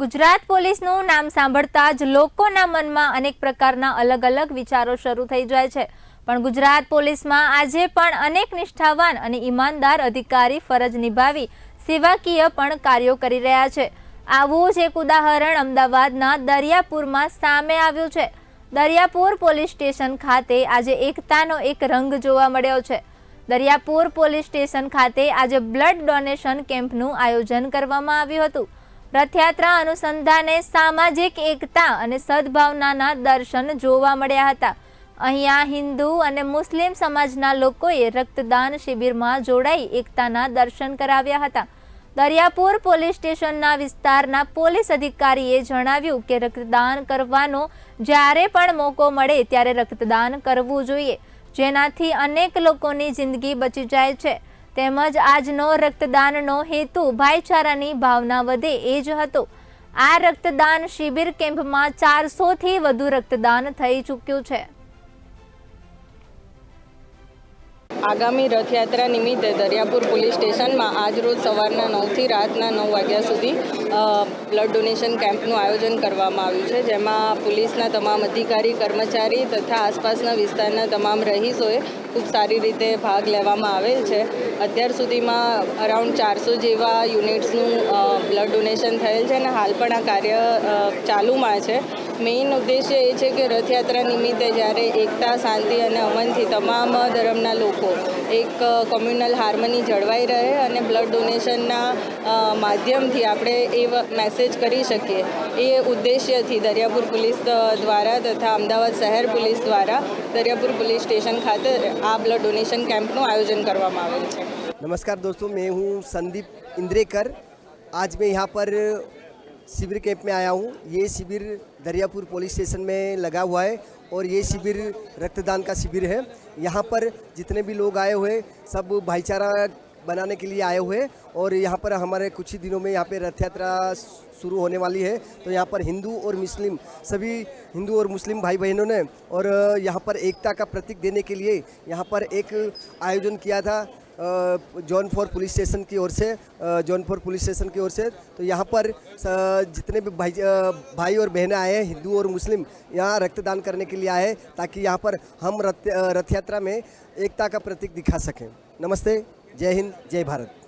ગુજરાત પોલીસનું નામ સાંભળતા જ લોકોના મનમાં અનેક પ્રકારના અલગ અલગ વિચારો શરૂ થઈ જાય છે. પણ ગુજરાત પોલીસમાં આજે પણ અનેક નિષ્ઠાવાન અને ઈમાનદાર અધિકારી ફરજ નિભાવી સેવાકીય પણ કાર્યો કરી રહ્યા છે. આવું જ એક ઉદાહરણ અમદાવાદના દરિયાપુરમાં સામે આવ્યું છે. દરિયાપુર પોલીસ સ્ટેશન ખાતે આજે એકતાનો એક રંગ જોવા મળ્યો છે. દરિયાપુર પોલીસ સ્ટેશન ખાતે આજે બ્લડ ડોનેશન કેમ્પનું આયોજન કરવામાં આવ્યું હતું. રથયાત્રા અનુસંધાને સામાજિક એકતા અને સદભાવનાના દર્શન જોવા મળ્યા હતા. અહીંયા હિન્દુ અને મુસ્લિમ સમાજના લોકોએ રક્તદાન શિબિરમાં જોડાઈ એકતાના દર્શન કરાવ્યા હતા. દરિયાપુર પોલીસ સ્ટેશનના વિસ્તારના પોલીસ અધિકારીએ જણાવ્યું કે રક્તદાન કરવાનો જ્યારે પણ મોકો મળે ત્યારે રક્તદાન કરવું જોઈએ, જેનાથી અનેક લોકોની જિંદગી બચી જાય છે. તેમજ આજનો રક્તદાનનો હેતુ ભાઈચારાની ભાવના વધે એ જ હતો. આ રક્તદાન શિબિર કેમ્પમાં ચારસોથી વધુ રક્તદાન થઈ ચૂક્યું છે. આગામી રથયાત્રા નિમિત્તે દરિયાપુર પોલીસ સ્ટેશનમાં આજરોજ સવારના નવથી રાતના નવ વાગ્યા સુધી બ્લડ ડોનેશન કેમ્પનું આયોજન કરવામાં આવ્યું છે, જેમાં પોલીસના તમામ અધિકારી, કર્મચારી તથા આસપાસના વિસ્તારના તમામ રહીશોએ ખૂબ સારી રીતે ભાગ લેવામાં આવેલ છે. અત્યાર સુધીમાં અરાઉન્ડ ચારસો જેવા યુનિટ્સનું બ્લડ ડોનેશન થયેલ છે અને હાલ પણ આ કાર્ય ચાલુમાં છે. મેઇન ઉદ્દેશ્ય એ છે કે રથયાત્રા નિમિત્તે જ્યારે એકતા, શાંતિ અને અમનથી તમામ ધર્મના લોકો એક કોમ્યુનલ હાર્મની જળવાઈ રહે અને બ્લડ ડોનેશનના માધ્યમથી આપણે એ મેસેજ કરી શકીએ. એ ઉદ્દેશ્યથી દરિયાપુર પોલીસ દ્વારા તથા અમદાવાદ શહેર પોલીસ દ્વારા દરિયાપુર પોલીસ સ્ટેશન ખાતે આ બ્લડ ડોનેશન કેમ્પનું આયોજન કરવામાં આવેલ છે. નમસ્કાર દોસ્તો, મેં હું સંદીપ ઇન્દ્રેકર. આજ મેં યહાં પર शिविर कैंप में आया हूँ। ये शिविर दरियापुर पुलिस स्टेशन में लगा हुआ है और ये शिविर रक्तदान का शिविर है। यहाँ पर जितने भी लोग आए हुए, सब भाईचारा बनाने के लिए आए हुए और यहाँ पर हमारे कुछ ही दिनों में यहाँ पे रथ यात्रा शुरू होने वाली है। तो यहाँ पर हिंदू और मुस्लिम, सभी हिंदू और मुस्लिम भाई बहनों ने और यहाँ पर एकता का प्रतीक देने के लिए यहाँ पर एक आयोजन किया था। जॉन फोर पुलिस स्टेशन की ओर से जॉन फोर पुलिस स्टेशन की ओर से तो यहाँ पर स- जितने भी भाई अ, भाई और बहनें आए हैं हिंदू और मुस्लिम यहाँ रक्तदान करने के लिए आए हैं ताकि यहाँ पर हम रथ अ, रथ यात्रा में एकता का प्रतीक दिखा सकें नमस्ते जय हिंद जय भारत